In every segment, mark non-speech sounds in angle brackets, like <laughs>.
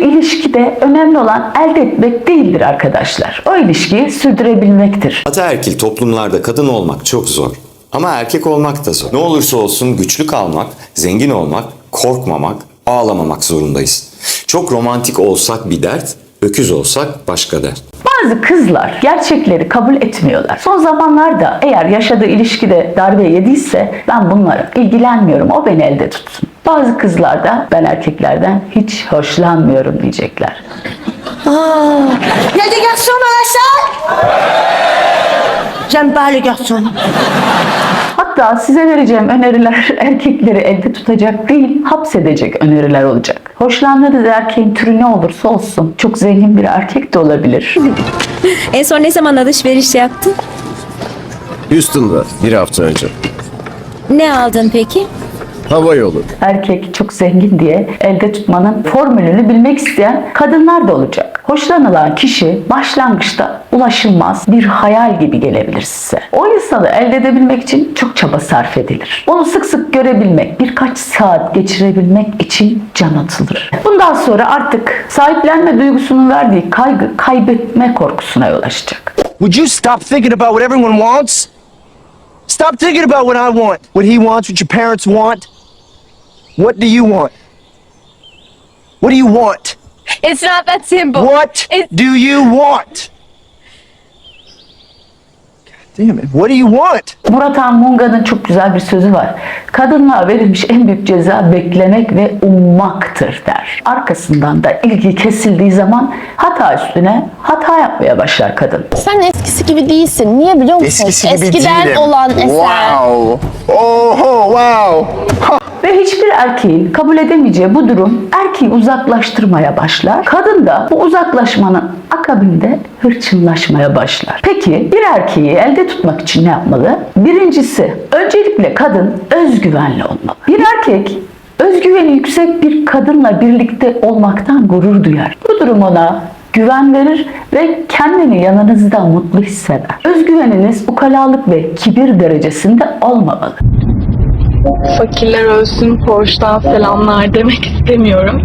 ilişkide önemli olan elde etmek değildir arkadaşlar. O ilişkiyi sürdürebilmektir. Ataerkil toplumlarda kadın olmak çok zor. Ama erkek olmak da zor. Ne olursa olsun güçlü kalmak, zengin olmak, korkmamak, ağlamamak zorundayız. Çok romantik olsak bir dert, öküz olsak başka dert. Bazı kızlar gerçekleri kabul etmiyorlar. Son zamanlarda eğer yaşadığı ilişkide darbe yediyse ben bunlara ilgilenmiyorum o beni elde tutsun. Bazı kızlar da ben erkeklerden hiç hoşlanmıyorum diyecekler. Il y a des garçons dans la salle J'aime pas les garçons. Hatta size vereceğim öneriler <laughs> erkekleri elde tutacak değil, hapsedecek öneriler olacak. Hoşlandığınız erkeğin türü ne olursa olsun çok zengin bir erkek de olabilir. <laughs> En son ne zaman alışveriş yaptın? Houston'da bir hafta önce. Ne aldın peki? Hava yolu. Erkek çok zengin diye elde tutmanın formülünü bilmek isteyen kadınlar da olacak. Hoşlanılan kişi başlangıçta ulaşılmaz bir hayal gibi gelebilir size. O insanı elde edebilmek için çok çaba sarf edilir. Onu sık sık görebilmek, birkaç saat geçirebilmek için can atılır. Bundan sonra artık sahiplenme duygusunun verdiği kaygı kaybetme korkusuna yol açacak. Would you stop thinking about what everyone wants? Stop thinking about what I want, what he wants, what your parents want. What do you want? What do you want? It's not that simple. What It- do you want? God damn it. What do you want? Murat Munga'nın çok güzel bir sözü var. Kadınlığa verilmiş en büyük ceza beklemek ve ummaktır der. Arkasından da ilgi kesildiği zaman hata üstüne hata yapmaya başlar kadın. Sen eskisi gibi değilsin. Niye biliyor musun? Eskisi gibi Eskiden değilim. olan eser. Wow. Oh, wow. Hiçbir erkeğin kabul edemeyeceği bu durum erkeği uzaklaştırmaya başlar. Kadın da bu uzaklaşmanın akabinde hırçınlaşmaya başlar. Peki bir erkeği elde tutmak için ne yapmalı? Birincisi öncelikle kadın özgüvenli olmalı. Bir erkek özgüveni yüksek bir kadınla birlikte olmaktan gurur duyar. Bu durum ona güven verir ve kendini yanınızda mutlu hisseder. Özgüveniniz ukalalık ve kibir derecesinde olmamalı. Fakirler ölsün Porsche'dan selamlar demek istemiyorum.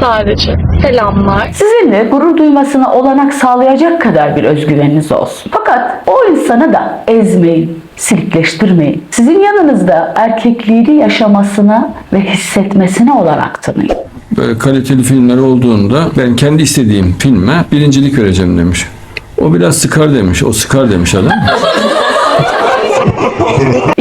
Sadece selamlar. Sizinle gurur duymasına olanak sağlayacak kadar bir özgüveniniz olsun. Fakat o insanı da ezmeyin, silikleştirmeyin. Sizin yanınızda erkekliğini yaşamasına ve hissetmesine olanak tanıyın. böyle kaliteli filmler olduğunda ben kendi istediğim filme birincilik vereceğim demiş. O biraz sıkar demiş. O sıkar demiş adam. <laughs>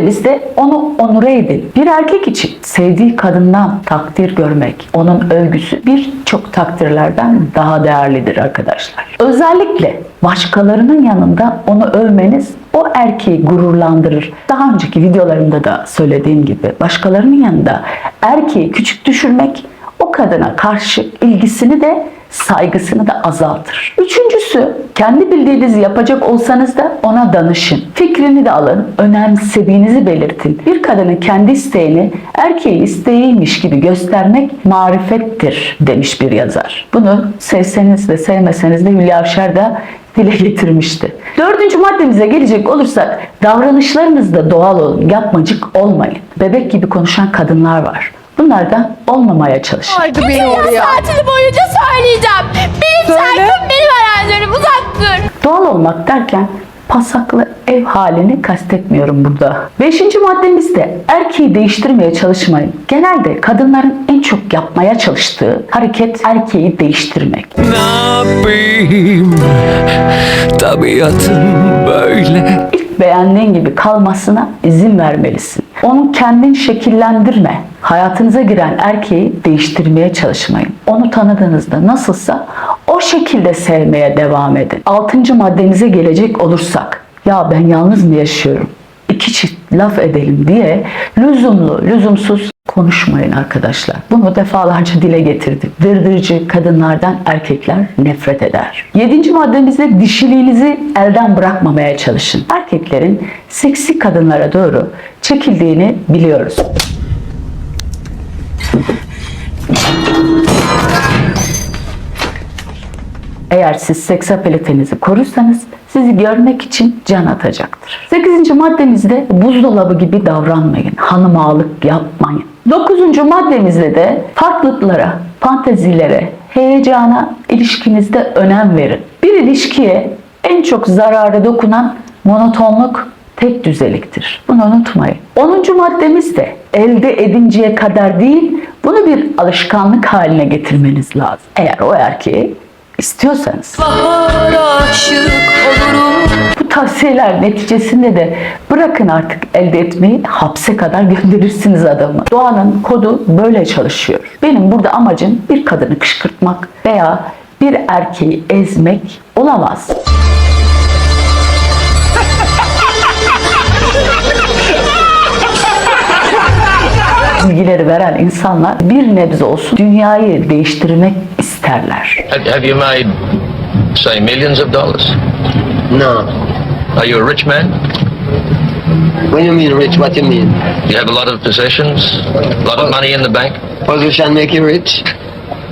De onu onure edin. Bir erkek için sevdiği kadından takdir görmek, onun övgüsü birçok takdirlerden daha değerlidir arkadaşlar. Özellikle başkalarının yanında onu övmeniz o erkeği gururlandırır. Daha önceki videolarımda da söylediğim gibi başkalarının yanında erkeği küçük düşürmek o kadına karşı ilgisini de saygısını da azaltır. Üçüncüsü, kendi bildiğinizi yapacak olsanız da ona danışın. Fikrini de alın, önemsediğinizi belirtin. Bir kadının kendi isteğini erkeğin isteğiymiş gibi göstermek marifettir demiş bir yazar. Bunu sevseniz de sevmeseniz de Hülya Avşar da dile getirmişti. Dördüncü maddemize gelecek olursak davranışlarınızda doğal olun, yapmacık olmayın. Bebek gibi konuşan kadınlar var. Bunlardan olmamaya çalışın. Bütün yaz tatili boyunca söyleyeceğim. Benim şarkım benim aranjörüm uzak dur. Doğal olmak derken pasaklı ev halini kastetmiyorum burada. Beşinci maddemiz de erkeği değiştirmeye çalışmayın. Genelde kadınların en çok yapmaya çalıştığı hareket erkeği değiştirmek. Ne yapayım? Tabiatım böyle. Beğendiğin gibi kalmasına izin vermelisin. Onu kendin şekillendirme. Hayatınıza giren erkeği değiştirmeye çalışmayın. Onu tanıdığınızda nasılsa o şekilde sevmeye devam edin. Altıncı maddemize gelecek olursak, ya ben yalnız mı yaşıyorum? İki çift laf edelim diye lüzumlu, lüzumsuz konuşmayın arkadaşlar. Bunu defalarca dile getirdim. Dırdırcı kadınlardan erkekler nefret eder. Yedinci maddemizde dişiliğinizi elden bırakmamaya çalışın. Erkeklerin seksi kadınlara doğru çekildiğini biliyoruz. Eğer siz seks apelitenizi korursanız sizi görmek için can atacaktır. Sekizinci maddemizde buzdolabı gibi davranmayın. Hanım ağalık yapmayın. Dokuzuncu maddemizde de farklılıklara fantezilere, heyecana ilişkinizde önem verin. Bir ilişkiye en çok zararı dokunan monotonluk tek düzeliktir. Bunu unutmayın. 10. maddemiz de elde edinceye kadar değil, bunu bir alışkanlık haline getirmeniz lazım. Eğer o erkeği istiyorsanız. Bu tavsiyeler neticesinde de bırakın artık elde etmeyi hapse kadar <laughs> gönderirsiniz adamı. Doğanın kodu böyle çalışıyor. Benim burada amacım bir kadını kışkırtmak veya bir erkeği ezmek olamaz. bilgileri veren insanlar bir nebze olsun dünyayı değiştirmek isterler. Have, have you made, say, millions of dollars? No. Are you a rich man? When you mean rich, what you mean? You have a lot of possessions, a lot of money in the bank. Position make you rich?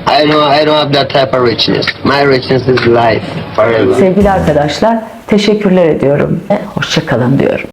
I know I don't have that type of richness. My richness is life forever. Sevgili arkadaşlar teşekkürler ediyorum hoşça kalın diyorum.